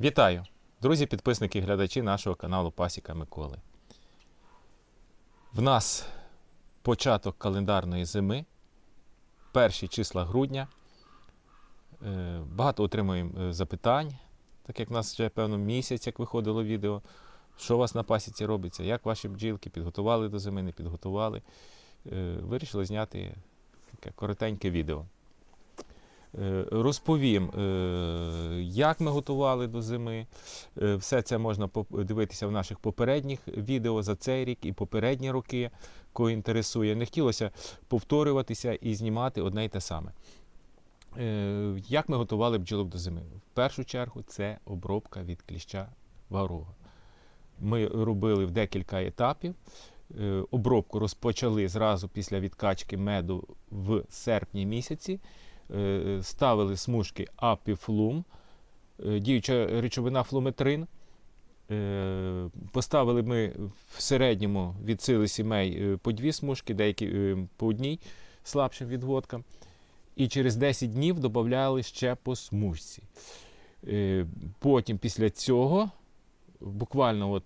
Вітаю, друзі, підписники і глядачі нашого каналу Пасіка Миколи. В нас початок календарної зими, перші числа грудня. Е, Багато отримуємо е, запитань, так як в нас вже певно місяць, як виходило відео. Що у вас на пасіці робиться, як ваші бджілки підготували до зими, не підготували. Е, Вирішили зняти таке коротеньке відео. Е, Розповім, е, як ми готували до зими. Е, Все це можна подивитися в наших попередніх відео за цей рік і попередні роки, кого інтересує. Не хотілося повторюватися і знімати одне й те саме. Як ми готували бджілок до зими? В першу чергу це обробка від кліща варога. Ми робили в декілька етапів. Обробку розпочали зразу після відкачки меду в серпні місяці. Е, ставили смужки апіфлум, е, діюча речовина флуметрин. Е, Поставили ми в середньому від сили сімей по дві смужки, деякі по одній слабшим відводкам. І через 10 днів додавали ще по смужці. Потім після цього буквально от,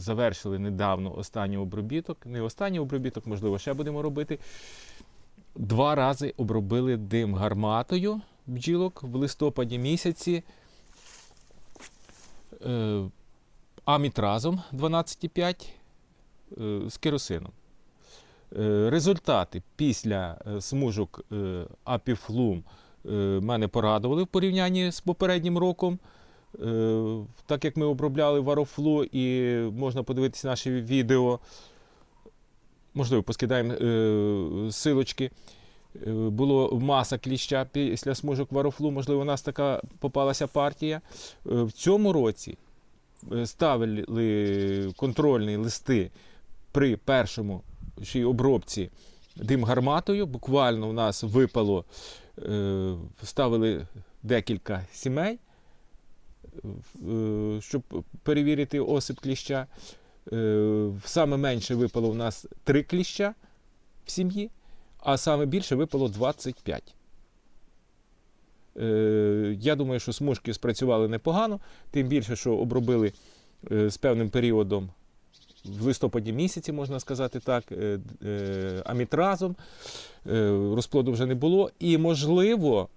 завершили недавно останній обробіток. Не останній обробіток, можливо, ще будемо робити. Два рази обробили дим гарматою бджілок в листопаді місяці. Е, амітразом 12,5 е, з керосином. Е, результати після смужок Апіфлум мене порадували в порівнянні з попереднім роком. Так як ми обробляли варофлу і можна подивитися наші відео, можливо, поскидаємо е, силочки. Е, Було маса кліща після смужок варофлу, можливо, у нас така попалася партія. Е, В цьому році ставили контрольні листи при першому обробці дим гарматою. Буквально у нас випало, ставили декілька сімей, щоб перевірити осип кліща. Е, Саме менше випало у нас 3 кліща в сім'ї, а саме більше випало 25. Е, Я думаю, що смужки спрацювали непогано, тим більше, що обробили е, з певним періодом в листопаді місяці, можна сказати так, амітразом. Розплоду вже не було. І, можливо,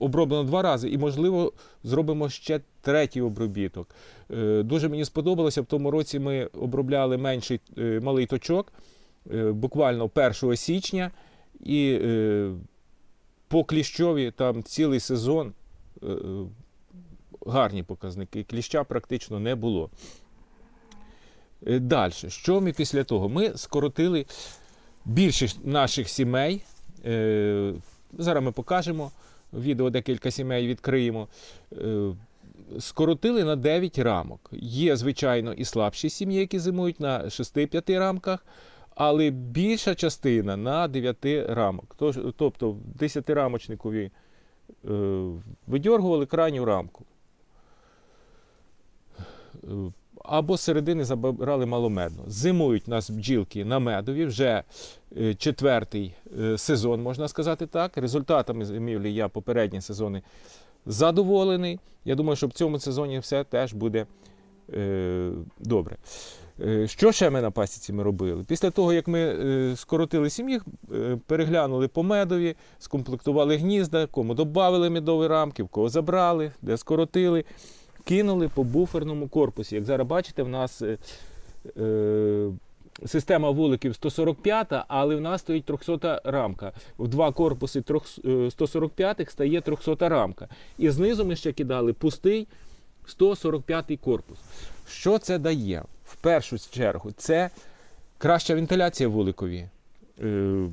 оброблено два рази, і, можливо, зробимо ще третій обробіток. Е, Дуже мені сподобалося. В тому році ми обробляли менший е, малий точок, е, буквально 1 січня. І е, по кліщові там цілий сезон е, е, гарні показники. Кліща практично не було. Далі, що ми після того? Ми скоротили більшість наших сімей. Е, Зараз ми покажемо відео, декілька сімей відкриємо. Е, Скоротили на 9 рамок. Є, звичайно, і слабші сім'ї, які зимують на 6-5 рамках, але більша частина на 9 рамок. Тобто в 10-рамочникові е, видьоргували крайню рамку. Або середини забирали маломедно. Зимують нас бджілки на медові вже е, четвертий е, сезон, можна сказати так. Результатами зимівлі я попередні сезони задоволений. Я думаю, що в цьому сезоні все теж буде е, добре. Що ще ми на пасіці ми робили? Після того, як ми скоротили сім'ї, переглянули по медові, скомплектували гнізда, кому додали медові рамки, в кого забрали, де скоротили кинули по буферному корпусі. Як зараз бачите, в нас е, е, система вуликів 145, але в нас стоїть 300 рамка. В два корпуси трьох- е, 145 стає 300 рамка. І знизу ми ще кидали пустий 145 корпус. Що це дає? В першу чергу, це краща вентиляція вуликові. Е,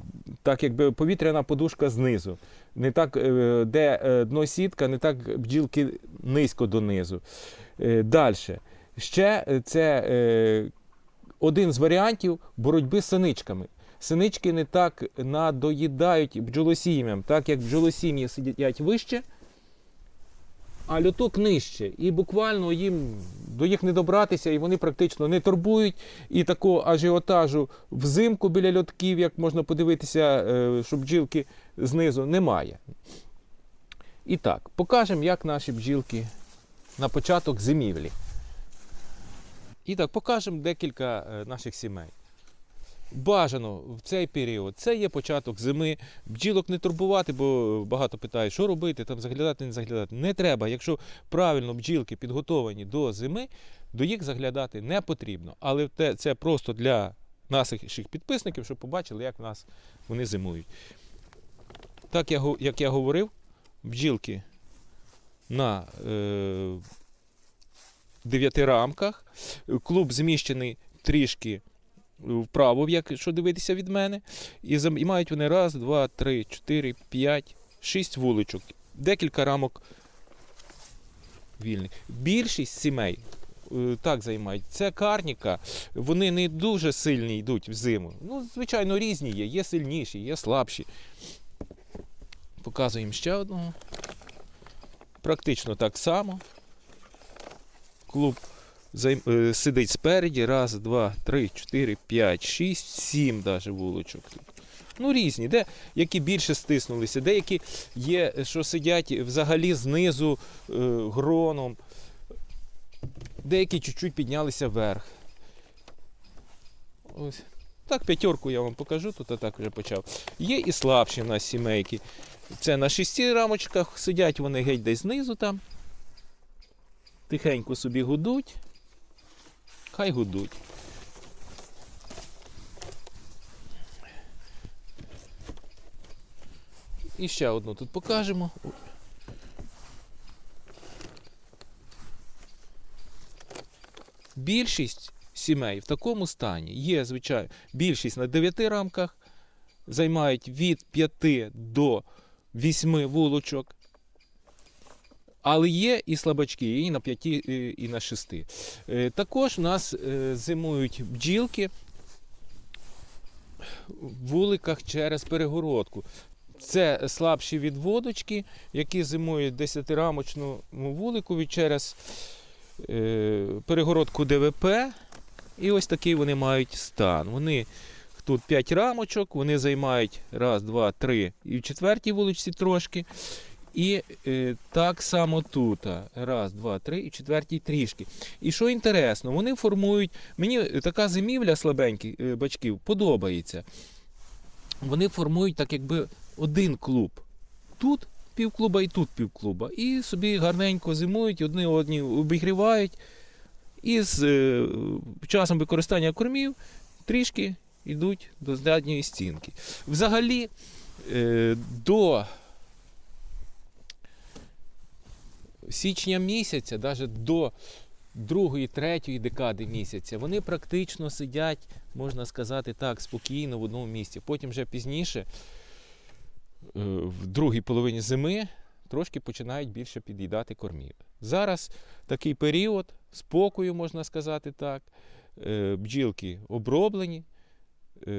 Так якби повітряна подушка знизу. Не так, е, де е, дно сітка, не так бджілки низько донизу. Далі. Ще це один з варіантів боротьби з синичками. Синички не так надоїдають бджолосім'ям, так як бджолосім'ї сидять вище, а льоток нижче. І буквально їм до їх не добратися, і вони практично не турбують. І такого ажіотажу взимку біля льотків, як можна подивитися, е, що бджілки знизу немає. І так, покажемо, як наші бджілки на початок зимівлі. І так, покажемо декілька е, наших сімей. Бажано в цей період. Це є початок зими. Бджілок не турбувати, бо багато питають, що робити, там заглядати, не заглядати. Не треба. Якщо правильно бджілки підготовані до зими, до їх заглядати не потрібно. Але це просто для наших підписників, щоб побачили, як в нас вони зимують. Так як я говорив, бджілки на е, дев'яти рамках. Клуб зміщений трішки вправо, якщо дивитися від мене. І, і мають вони раз, два, три, чотири, п'ять, шість вуличок. Декілька рамок вільних. Більшість сімей е, так займають. Це карніка, вони не дуже сильні йдуть в зиму. Ну, звичайно, різні є. Є сильніші, є слабші. Показуємо ще одного. Практично так само. Клуб сидить спереді. Раз, два, три, чотири, п'ять, шість, сім даже вулочок тут. Ну, різні, де які більше стиснулися, деякі є, що сидять взагалі знизу е, гроном, деякі чуть-чуть піднялися вверх. Ось. Так, п'ятерку я вам покажу, тут я так вже почав. Є і слабші в нас сімейки. Це на шести рамочках сидять вони геть десь знизу там. Тихенько собі гудуть. Хай гудуть. І ще одну тут покажемо. Більшість сімей в такому стані є, звичайно, більшість на 9 рамках, займають від 5 до 8 вулочок. Але є і слабачки, і на 5, і на 6. Е, Також у нас е, зимують бджілки в вуликах через перегородку. Це слабші відводочки, які зимують в 10-рамочному вулику через е, перегородку ДВП. І ось такий вони мають стан. Вони тут 5 рамочок, вони займають раз, два, три і в четвертій вуличці трошки. І е, так само тут. Раз, два, три і четвертій трішки. І що інтересно, вони формують. Мені така зимівля слабеньких е, бачків подобається. Вони формують так, якби один клуб. Тут півклуба і тут півклуба. І собі гарненько зимують, одні одні обігрівають. І з е, часом використання кормів трішки йдуть до задньої стінки. Взагалі, е, до січня місяця, навіть до другої, третьої декади місяця, вони практично сидять, можна сказати так, спокійно в одному місці. Потім вже пізніше, е, в другій половині зими, трошки починають більше під'їдати кормів. Зараз такий період спокою, можна сказати так. Е, Бджілки оброблені,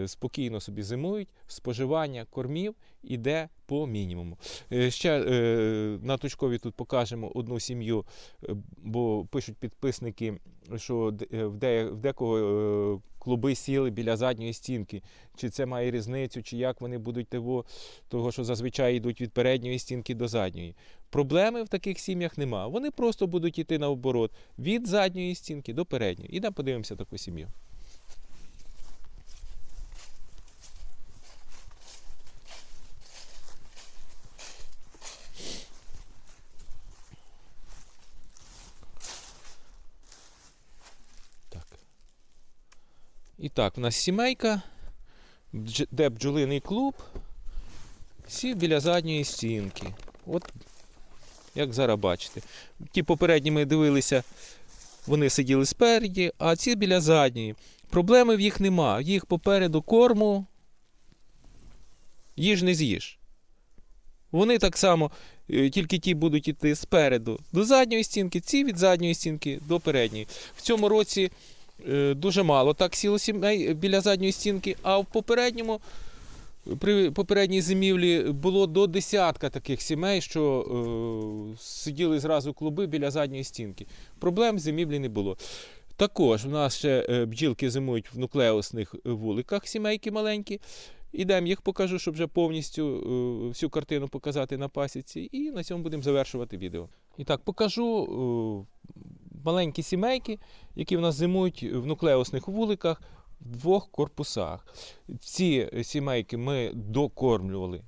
спокійно собі зимують, споживання кормів іде по мінімуму. Е, Ще е, на точкові тут покажемо одну сім'ю, е, бо пишуть підписники, що е, в де- в декого е, клуби сіли біля задньої стінки. Чи це має різницю, чи як вони будуть того, того що зазвичай йдуть від передньої стінки до задньої. Проблеми в таких сім'ях нема. Вони просто будуть йти наоборот від задньої стінки до передньої. Ідемо подивимося таку сім'ю. І так, у нас сімейка, де бджолиний клуб, сів біля задньої стінки. От як зараз бачите. Ті попередні ми дивилися, вони сиділи спереді, а ці біля задньої. Проблеми в їх нема. Їх попереду корму. Їж не з'їж. Вони так само, е, тільки ті будуть йти спереду до задньої стінки, ці від задньої стінки до передньої. В цьому році дуже мало так сіло сімей біля задньої стінки, а в попередньому при попередній зимівлі було до десятка таких сімей, що е, сиділи зразу клуби біля задньої стінки. Проблем зимівлі не було. Також в нас ще е, бджілки зимують в нуклеусних вуликах, сімейки маленькі. Ідемо, їх покажу, щоб вже повністю е, всю картину показати на пасіці. І на цьому будемо завершувати відео. І так, покажу е, маленькі сімейки, які в нас зимують в нуклеусних вуликах в двох корпусах. Ці сімейки ми докормлювали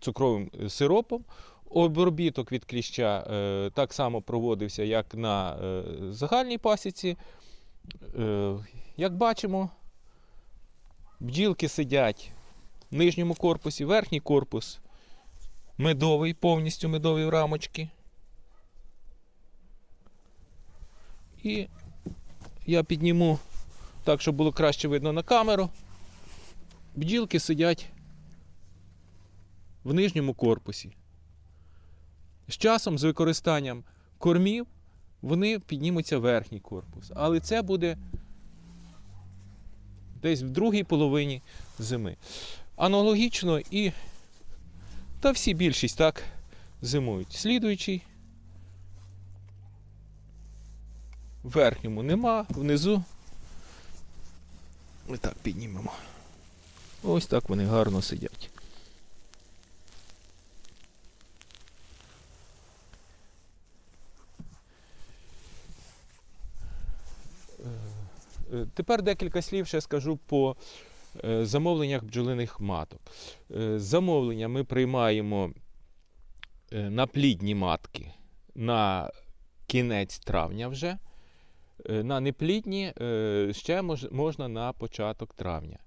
цукровим сиропом. Обробіток від кліща е, так само проводився, як на е, загальній пасіці. Е, як бачимо, бджілки сидять в нижньому корпусі, верхній корпус медовий, повністю медові рамочки. І я підніму так, щоб було краще видно на камеру. Бджілки сидять в нижньому корпусі. З часом, з використанням кормів, вони піднімуться в верхній корпус. Але це буде десь в другій половині зими. Аналогічно і та всі більшість так зимують. Слідуючий. В верхньому нема, внизу. Ось так піднімемо. Ось так вони гарно сидять. Е, Тепер декілька слів ще скажу по е, замовленнях бджолиних маток. Е, Замовлення ми приймаємо е, на плідні матки на кінець травня вже. Е, На неплідні е, ще можна на початок травня.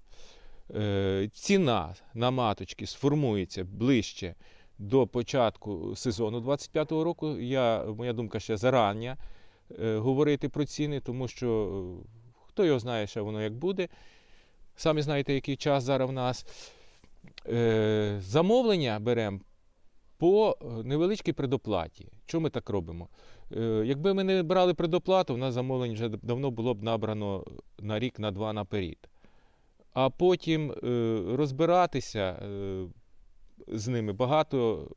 Е, Ціна на маточки сформується ближче до початку сезону 25-го року. Я, моя думка ще зарання говорити про ціни, тому що хто його знає, ще воно як буде. Самі знаєте, який час зараз в нас. Замовлення беремо по невеличкій предоплаті. Чому ми так робимо? Е, Якби ми не брали предоплату, у нас замовлень вже давно було б набрано на рік, на два наперед. А потім е, розбиратися е, з ними багато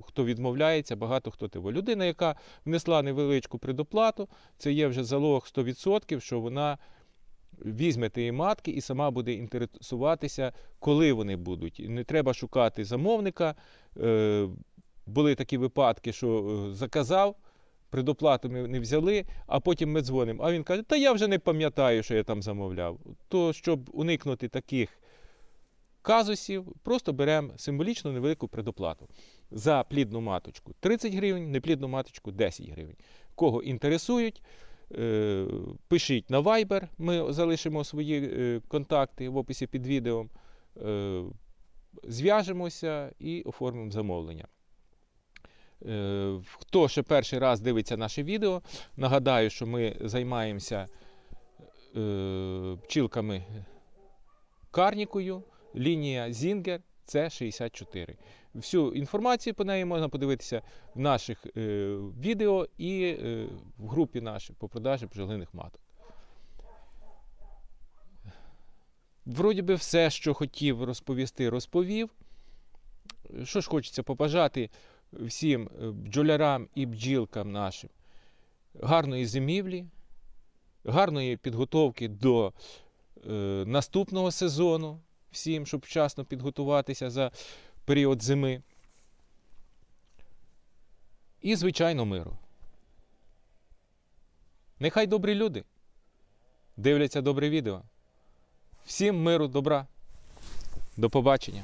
хто відмовляється, багато хто тиво. Людина, яка внесла невеличку предоплату, це є вже залог 100%, що вона візьме тієї матки і сама буде інтересуватися, коли вони будуть. Не треба шукати замовника. Були такі випадки, що заказав, предоплату ми не взяли, а потім ми дзвонимо. А він каже, та я вже не пам'ятаю, що я там замовляв. То, щоб уникнути таких казусів, просто беремо символічну невелику предоплату. За плідну маточку 30 гривень, неплідну маточку 10 гривень. Кого інтересують, е, пишіть на Viber, ми залишимо свої е, контакти в описі під відео. Е, Зв'яжемося і оформимо замовлення. Е, Хто ще перший раз дивиться наше відео, нагадаю, що ми займаємося е, пчілками карнікою, лінія Зінгер це 64. Всю інформацію по неї можна подивитися в наших е, відео і в групі нашій по продажі бджолиних маток. Вроді би все, що хотів розповісти, розповів. Що ж хочеться побажати всім е, бджолярам і бджілкам нашим гарної зимівлі, гарної підготовки до е, наступного сезону, всім, щоб вчасно підготуватися за період зими. І, звичайно, миру. Нехай добрі люди дивляться добре відео. Всім миру, добра. До побачення.